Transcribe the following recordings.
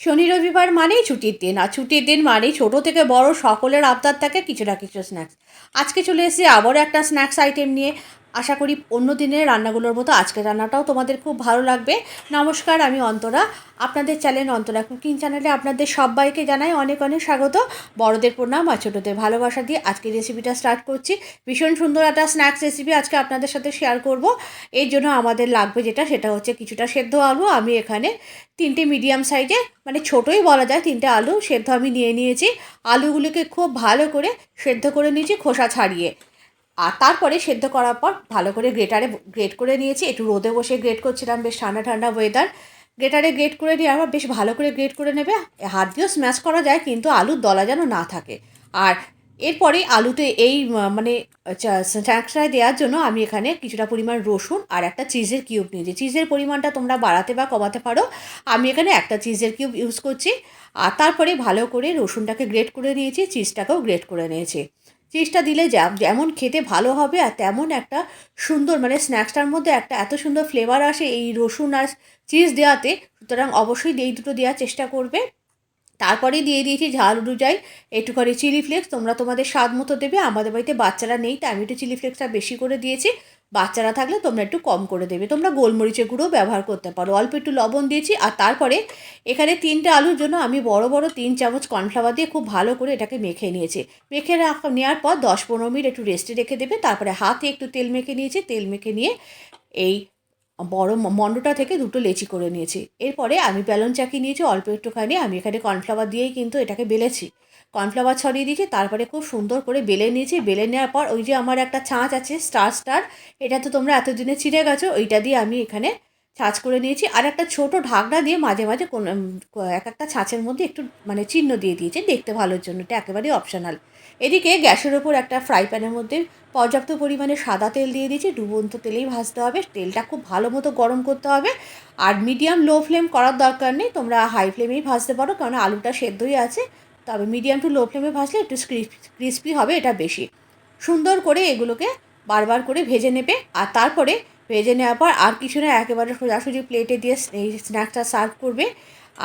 শনি রবিবার মানেই ছুটির দিন, আর ছুটির দিন মানেই ছোটো থেকে বড় সকলের আবদার থাকে কিছু না কিছু স্ন্যাক্স আজকে চলে এসেছি আবারও একটা স্ন্যাক্স আইটেম নিয়ে। আশা করি অন্য দিনের রান্নাগুলোর মতো আজকের রান্নাটাও তোমাদের খুব ভালো লাগবে। নমস্কার, আমি অন্তরা। আপনাদের চ্যানেল অন্তরা কুকিং চ্যানেলে আপনাদের সবাইকে জানাই অনেক অনেক স্বাগত। বড়দের প্রণাম আর ছোটোদের ভালোবাসা দিয়ে আজকে রেসিপিটা স্টার্ট করছি। ভীষণ সুন্দর একটা স্ন্যাক্স রেসিপি আজকে আপনাদের সাথে শেয়ার করব। এর জন্য আমাদের লাগবে যেটা, সেটা হচ্ছে কিছুটা সেদ্ধ আলু। আমি এখানে তিনটে মিডিয়াম সাইজে মানে ছোটোই বলা যায় তিনটে আলু, সেদ্ধ আমি নিয়ে নিয়েছি। আলুগুলোকে খুব ভালো করে সেদ্ধ করে নিয়েছি খোসা ছাড়িয়ে। আর তারপরে সেদ্ধ করার পর ভালো করে গ্রেটারে গ্রেট করে নিয়েছি। একটু রোদে বসে গ্রেট করছিলাম, বেশ ঠান্ডা ঠান্ডা ওয়েদার গ্রেটারে গ্রেট করে নিয়ে আবার বেশ ভালো করে গ্রেট করে নেবে। হাত দিয়েও স্ম্যাশ করা যায়, কিন্তু আলুর দলা যেন না থাকে। আর এরপরে আলুতে এই মানে স্ন্যাক্সটায় দেওয়ার জন্য আমি এখানে কিছুটা পরিমাণ রসুন আর একটা চিজের কিউব নিয়েছি। চিজের পরিমাণটা তোমরা বাড়াতে বা কমাতে পারো। আমি এখানে একটা চিজের কিউব ইউজ করছি। আর তারপরে ভালো করে রসুনটাকে গ্রেট করে নিয়েছি চিজটাকেও গ্রেট করে নিয়েছি। চিজটা দিলে যা, যেমন খেতে ভালো হবে আর তেমন একটা সুন্দর মানে স্ন্যাক্সটার মধ্যে একটা এত সুন্দর ফ্লেভার আসে এই রসুন আর চিজ দেওয়াতে, সুতরাং অবশ্যই এই দুটো দেওয়ার চেষ্টা করবে। তারপরে দিয়ে দিয়েছি ঝাল অনুযায়ী একটুখানি চিলি ফ্লেক্স তোমরা তোমাদের স্বাদ মতো দেবে। আমাদের বাড়িতে বাচ্চারা নেই, তাই আমি একটু চিলি ফ্লেক্সটা বেশি করে দিয়েছি। বাচ্চারা থাকলে তোমরা একটু কম করে দেবে। তোমরা গোলমরিচের গুঁড়ো ব্যবহার করতে পারো। অল্প একটু লবণ দিয়েছি আর তারপরে এখানে তিনটে আলুর জন্য আমি বড় বড় তিন চামচ কর্নফ্লাওয়ার দিয়ে খুব ভালো করে এটাকে মেখে নিয়েছি। মেখে রাখা নেওয়ার পর দশ, পনেরো মিনিট একটু রেস্টে রেখে দেবে। তারপরে হাতে একটু তেল মেখে নিয়েছি। তেল মেখে নিয়ে এই বড় মন্ডটা থেকে দুটো লেচি করে নিয়েছি। এরপরে আমি বেলন চাকি নিয়েছি। অল্প একটুখানি আমি এখানে কর্নফ্লাওয়ার দিয়েই কিন্তু এটাকে বেলেছি। কর্নফ্লাওয়ার ছড়িয়ে দিয়েছি, তারপরে খুব সুন্দর করে বেলে নিয়েছি। বেলে নেওয়ার পর ওই যে আমার একটা ছাঁচ আছে, স্টার স্টার, এটা তো তোমরা এতদিনে চিনে গেছো, ওইটা দিয়ে আমি এখানে ছাঁচ করে নিয়েছি। আর একটা ছোট ঢাকনা দিয়ে মাঝে মাঝে কোন এক একটা ছাঁচের মধ্যে একটু মানে চিহ্ন দিয়ে দিয়েছি, দেখতে ভালোর জন্য, এটা একেবারেই অপশনাল এদিকে গ্যাসের ওপর একটা ফ্রাই প্যানের মধ্যে পর্যাপ্ত পরিমাণে সাদা তেল দিয়ে দিয়েছি, ডুবন্ত তেলেই ভাজতে হবে, তেলটা খুব ভালো মতো গরম করতে হবে। আর মিডিয়াম লো ফ্লেম করার দরকার নেই, তোমরা হাই ফ্লেমেই ভাজতে পারো, কারণ আলুটা সেদ্ধই আছে তবে মিডিয়াম টু লো ফ্লেমে ভাজলে একটু ক্রিসপি হবে এটা বেশি। সুন্দর করে এগুলোকে বারবার করে ভেজে নেবে আর তারপরে ভেজে নেওয়ার পর আর কিছু না, একেবারে সোজাসুজি প্লেটে দিয়ে এই স্ন্যাক্সটা সার্ভ করবে।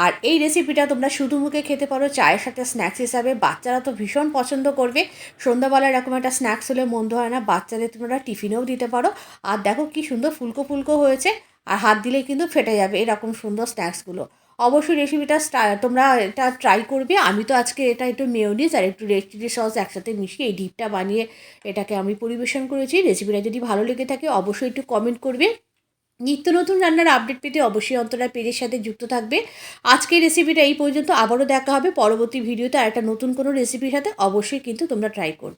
আর এই রেসিপিটা তোমরা শুধু মুখে খেতে পারো, চায়ের সাথে স্ন্যাক্স হিসাবে। বাচ্চারা তো ভীষণ পছন্দ করবে। সন্ধ্যাবেলা এরকম একটা স্ন্যাক্স হলে মন্দ হয় না। বাচ্চাদের তোমরা টিফিনেও দিতে পারো। আর দেখো কি সুন্দর ফুলকো ফুলকো হয়েছে। আর হাত দিলে কিন্তু ফেটে যাবে এরকম সুন্দর স্ন্যাক্সগুলো অবশ্যই রেসিপিটা তোমরা এটা ট্রাই করবে। আমি তো আজকে এটা একটু মেয়নিজ আর একটু রেড চিলি সস একসাথে মিশিয়ে এই ডিপটা বানিয়ে এটাকে আমি পরিবেশন করেছি। রেসিপিটা যদি ভালো লেগে থাকে অবশ্যই একটু কমেন্ট করবে। নিত্য নতুন রান্নার আপডেট পেতে অবশ্যই অন্তরা পেজের সাথে যুক্ত থাকবে। আজকের রেসিপিটা এই পর্যন্ত। আবারও দেখা হবে পরবর্তী ভিডিওতে আর একটা নতুন কোনো রেসিপির সাথে অবশ্যই কিন্তু তোমরা ট্রাই করবে।